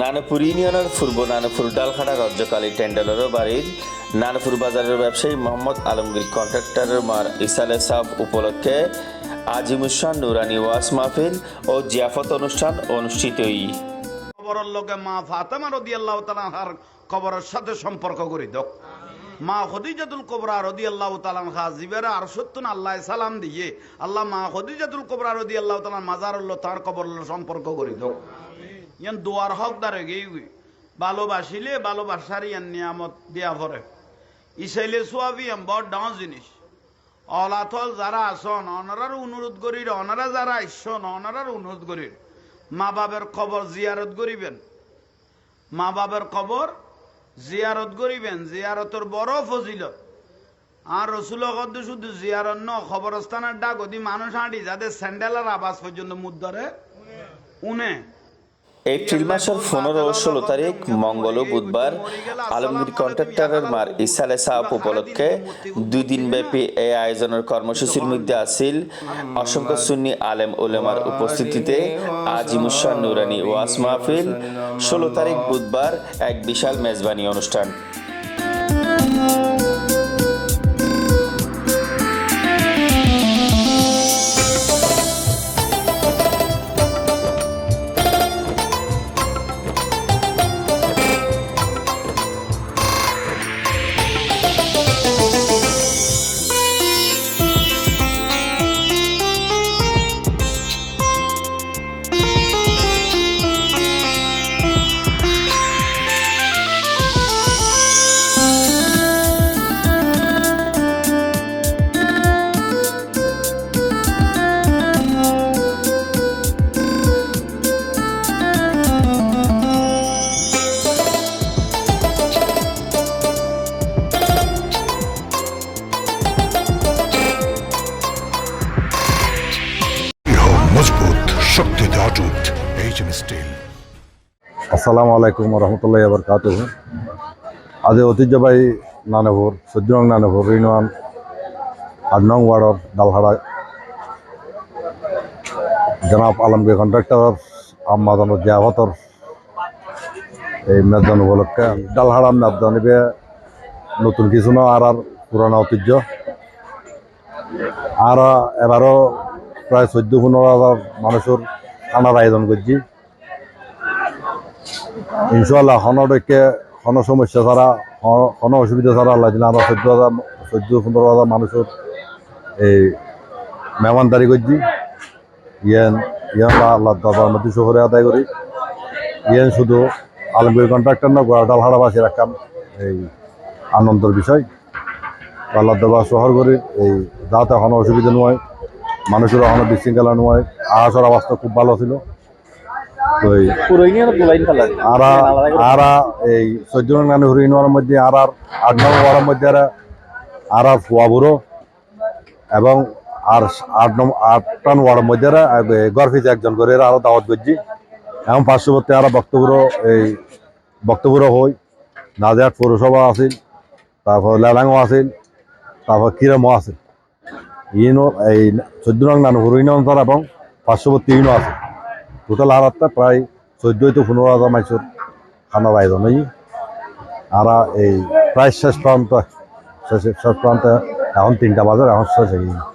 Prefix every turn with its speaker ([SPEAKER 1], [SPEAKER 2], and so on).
[SPEAKER 1] নানপুর ইউনিয়নের পূর্ব নানপুর ডালখাটা রজ্জকালী টেন্ডারের বাড়ির নানপুর বাজারের ব্যবসায়ী মোহাম্মদ আলমগীর কন্ট্রাক্টরের মার ইসালে সাফ উপলক্ষে আজিমুসান নুরানি ওয়াস মাহফিল ও জিয়াফত অনুষ্ঠান অনুষ্ঠিত
[SPEAKER 2] কবরের লোকে মা ফাতেমা রদিয়াল্লাহ খবরের সাথে সম্পর্ক করি দক মা খদিজাতুল কোবরা রদিয়াল্লাহ তালাহা জিবেরা আর সত্যন আল্লাহ সালাম দিয়ে আল্লাহ মা খদিজাতুল কোবরা রদিয়াল্লাহ তালাহ মাজার তার কবর সম্পর্ক করি দক ইয়ান দোয়ার হক দারে গেই ভালোবাসিলে ভালোবাসার ইয়ান নিয়ামত দিয়া পরে ইসাইলে সোয়াবি এম বড় ডাঙ জিনিস। অলাথল যারা আসন অনারার অনুরোধ করির অনারা যারা আইসন অনারার অনুরোধ করির। মা বাবার খবর জিয়ারত করিবেন। মা বাবার খবর জিয়ারত করিবেন জিয়ারতর বড় ফজিলত। আর রসুল কদ্দু শুধু জিয়ারত ন খবরস্থানের ডাক অদি মানুষ আঁটি যাদের স্যান্ডেলের আবাস পর্যন্ত মুদ্দরে উনে।
[SPEAKER 1] এপ্রিল মাসের পনেরো ষোলো তারিখ, মঙ্গল ও বুধবার আলমগীর কন্ট্রাক্টরের মার ইসালে সাহাব উপলক্ষে দুই দিন ব্যাপী এ আয়োজনের কর্মসূচির মধ্যে আসিল অসংখ্য সুন্নি আলেম ওলেমার উপস্থিতিতে আজিমুসান নুরানি ওয়াস মাহফিল, ষোলো তারিখ বুধবার এক বিশাল মেজবানি অনুষ্ঠান।
[SPEAKER 3] আসসালামু আলাইকুম রহমতুল্লাহ বরকাত আজ ঐতিহ্যবাহী নানপুর চৈধ্য নং নানপুর ইউনিয়ন আট নং ওয়ার্ডর ডালহাড়া। জনাব আলমগীর কন্ট্রাক্টর আম্মাদানুর জিয়াভতর এই মেদন উপলক্ষে ডালহাড়া মেদনিবে নতুন কিছু না, আর আর পুরানো ঐতিহ্য। আর এবারও প্রায় চোদ্দ পনেরো হাজার মানুষের খানার আয়োজন করছি। ইনশাল্লাহ হনডকে কোনো সমস্যা ছাড়া হ- কোনো অসুবিধা ছাড়া আল্লাহ দিন আমরা চোদ্দ হাজার, চোদ্দ, পনেরো হাজার মানুষের এই মেহমানদারি করছি। ইয়েন ইয়েন আল্লাহ দাদার মধ্যে শহরে আদায় করি। ইয়েন শুধু আলমগীর কন্ট্রাক্টর না গোয়াডাল হাড়াবাসীর একটা এই আনন্দের বিষয়। আল্লাহ দাবা শহর করি। এই যাতে কোনো অসুবিধা নয়, মানুষের কোনো বিশৃঙ্খলা নয়। আহাসর অবস্থা খুব ভালো ছিল। এই আরা আরা এই চোদ্দ নানি হরিণের মধ্যে আর আর আট নং ওয়ারের মধ্যে আর আর আর ফুয়াবুরো এবং আর আট নং আটটান ওয়ার্ডের মধ্যে গর্ফিতে একজন করে আরও দাওয়াত করছি। এবং পার্শ্ববর্তী আরও বক্তব্য এই বক্তব্য হই। নাজিহাট পৌরসভা আছিল তারপর লেলাঙ্গও আছিল তারপর কিরমও আছিল ইউনো এই চোদ্দ নং নানি হরিণ অঞ্চল এবং পার্শ্ববর্তী ইউনো আছে টোটাল আড়াতটা প্রায় চোদ্দই তো পনেরো হাজার মাইসর খানার আয়োজন হই আর এই প্রায় শেষ প্রান্ত শেষ প্রান্ত এখন তিনটা বাজার এখন শেষ হয়ে